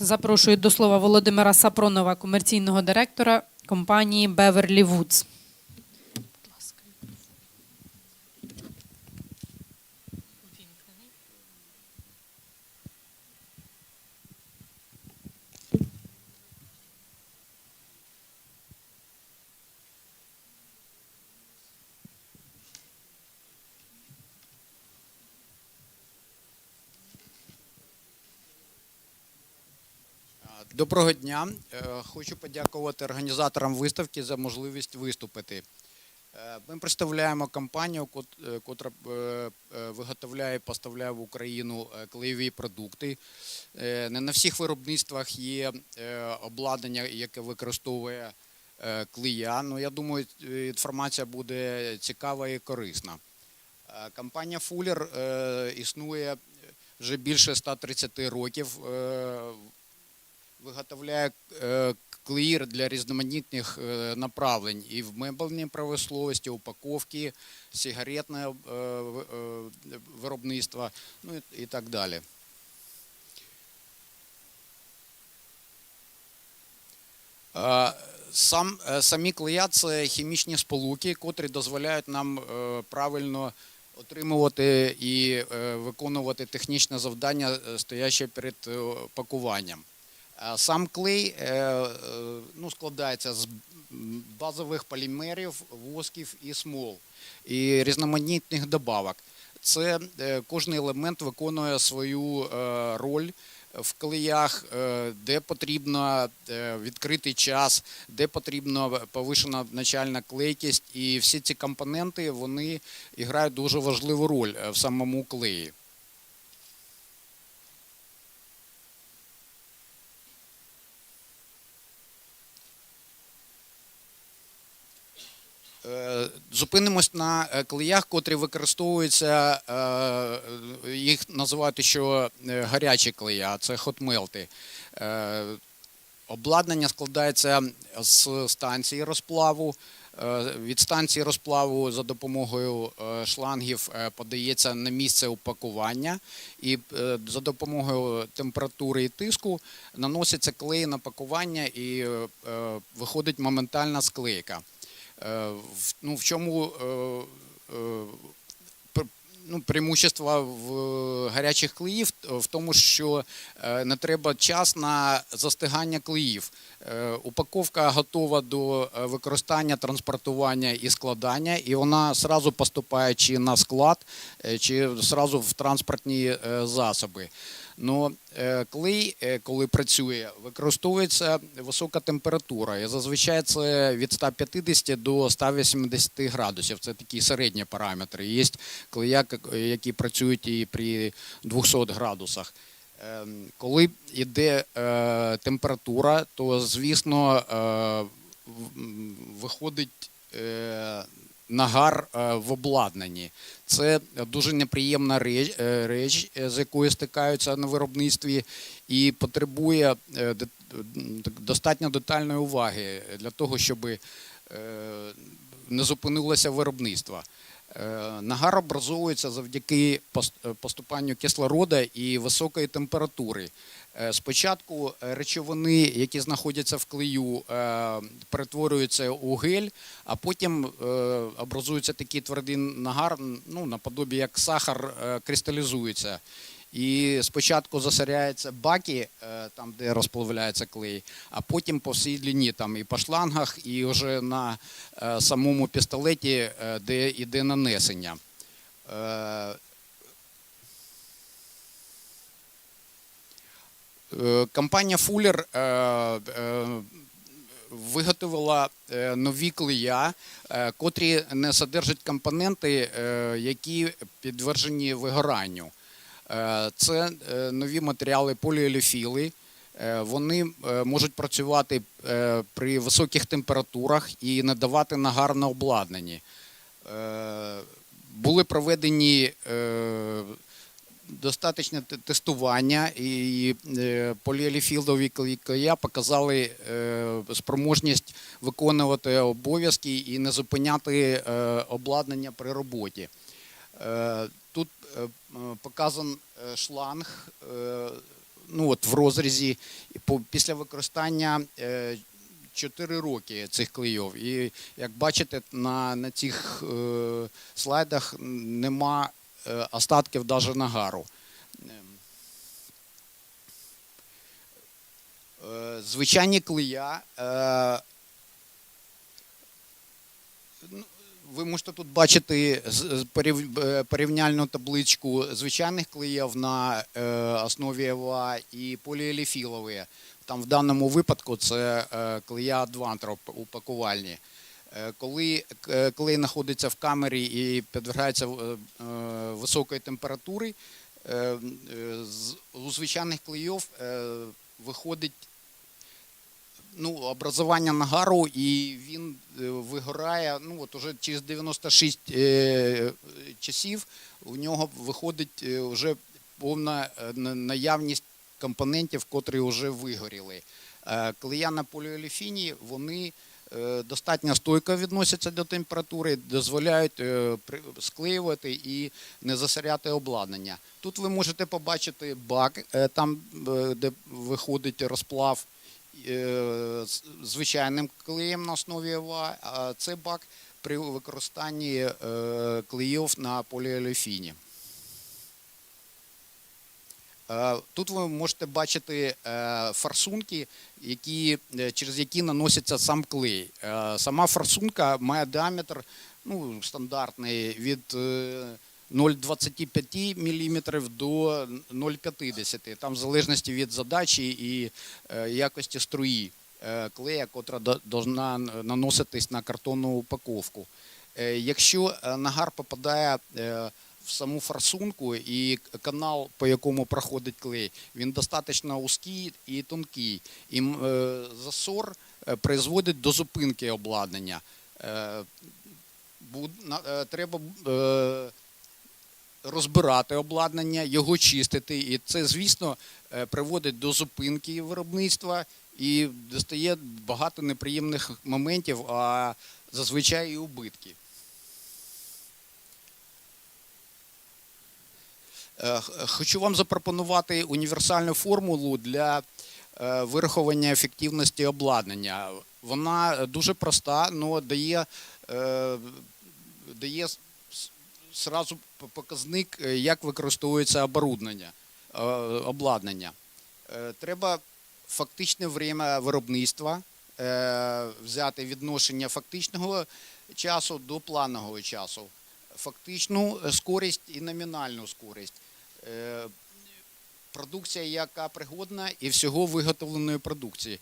запрошую до слова Володимира Сапронова, комерційного директора компанії Беверлі Woods. Доброго дня. Е, Хочу подякувати організаторам виставки за можливість виступити. Е, Ми представляємо компанію, е, котра виготовляє і поставляє в Україну клеєві продукти. Не на всіх виробництвах є обладнання, яке використовує клея. Ну, я думаю, інформація буде цікава і корисна. Компанія е, існує вже більше 130 років. Виготовляє е, клеїр для різноманітних е, направлень і в мебельній промисловості, упаковки, сигаретне е, виробництво, ну і- так далі. Сам, самі клея це хімічні сполуки, котрі дозволяють нам правильно отримувати і виконувати технічне завдання, стояще перед пакуванням. А Сам клей е, е, ну, складається з базових полімерів, восків і смол, і різноманітних добавок. Це е, кожен елемент виконує свою е, роль в клеях, е, де потрібно е, відкритий час, де потрібна повишена начальна клейкість. І всі ці компоненти вони грають дуже важливу роль е, в самому клеї. Зупинимось на е, клеях, котрі використовуються, е, їх називають що е, гарячі клея, це хотмелти. Е, Обладнання складається з станції розплаву. Е, Від станції розплаву за допомогою е, шлангів е, подається на місце упакування, і е, за допомогою температури і тиску наноситься клей на пакування і е, е, виходить моментальна склейка. Е, Ну, в чому е, е, ну, преимущество в гарячих клеїв в тому, що не треба час на застигання клеїв. Упаковка готова до використання, транспортування і складання, і вона одразу поступає чи на склад, чи одразу в транспортні засоби. Но е, клей, е, коли працює, використовується висока температура. І зазвичай це від 150 до 180 градусів. Це такі середні параметри. Є клея, які працюють і при 200 градусах. Ем, Коли йде е, температура, то звісно виходить нагар е, в обладнанні. Це дуже неприємна реч, е, е, з якою стикаються на виробництві, і потребує достатньо детальної уваги для того, щоб не зупинилося виробництво. Е, Нагар образовується завдяки е, поступанню кислорода і високої температури. Е, Спочатку речовини, які знаходяться в клею, перетворюються у гель, а потім образується такий твердий нагар, ну, наподобі як сахар кристалізується. І спочатку засоряються баки, е, там, де розплавляється клей, а потім по всій длині, там і по шлангах, і вже на е, самому пістолеті, е, де йде нанесення. Компанія Fuller виготовила нові клея, котрі не содержать компоненти, які підтверджені вигоранню. Е, Це е, нові матеріали поліолефіли. Е, Вони можуть працювати при високих температурах і надавати нагар на обладнанні. Були проведені достатньо тестування, і поліоліфілдові клея показали спроможність виконувати обов'язки і не зупиняти обладнання при роботі. Тут показан е, шланг, е, ну, от в розрізі після використання е, 4 роки цих клейов. І як бачите, на, на цих е, слайдах нема е, остатків навіть нагару. Е, Звичайні клея. е, ну, Ви можете тут бачити е, порівняльну табличку звичайних клеїв на е, основі ЕВА і поліеліфілові. Там в даному випадку це е, клея Advantra упакувальні. Е, Коли клей знаходиться в камері і підвергається високої температури, у звичайних клейов виходить ну, образування нагару, і він е, вигорає. Ну, от уже через 96 е, часів у нього виходить е, вже повна е, наявність компонентів, котрі вже вигоріли. Клея на поліолефіні, вони достатньо стойко відносяться до температури, дозволяють склеювати і не засоряти обладнання. Тут ви можете побачити бак, там, де виходить розплав звичайним клеєм на основі ЕВА, а це бак при використанні е, клеїв на поліолефіні. Е, Тут ви можете бачити е, форсунки, які, е, через які наноситься сам клей. Е, Сама форсунка має діаметр ну, стандартний від е, 0,25 мм до 0,50 Там в залежності від задачі і е, якості струї е, клея, котра должна наноситись на картонну упаковку. Е, Якщо нагар попадає в саму форсунку і канал, по якому проходить клей, він достатньо узкий і тонкий. І засор призводить до зупинки обладнання. Треба розбирати обладнання, його чистити. І це, звісно, е, приводить до зупинки виробництва і достає багато неприємних моментів, а зазвичай і убитки. Е, Хочу вам запропонувати універсальну формулу для е, вирахування ефективності обладнання. Вона дуже проста, але дає, дає сразу показник, е, як використовується оборуднення, е, обладнання. Е, Треба фактичне время виробництва, взяти відношення фактичного часу до планового часу, фактичну скорість і номінальну скорість. Продукція, яка пригодна, і всього виготовленої продукції.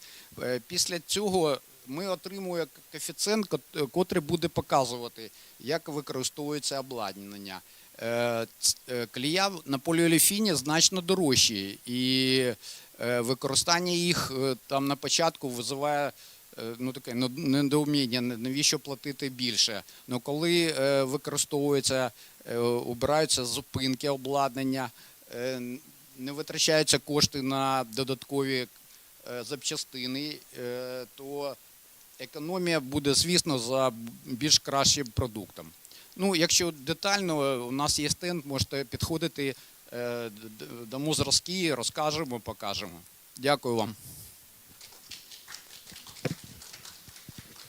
Після цього ми отримуємо коефіцієнт, кот- котрий буде показувати, як використовується обладнання. Е, е, Клея на поліолефіні значно дорожчі, і е, використання їх там на початку визиває ну, таке недоуміння, навіщо платити більше. Ну, коли використовується, е, убираються зупинки обладнання, не витрачаються кошти на додаткові запчастини, то економія буде, звісно, за більш кращим продуктом. Ну, якщо детально, у нас є стенд, можете підходити, е, дамо зразки, розкажемо, покажемо. Дякую вам.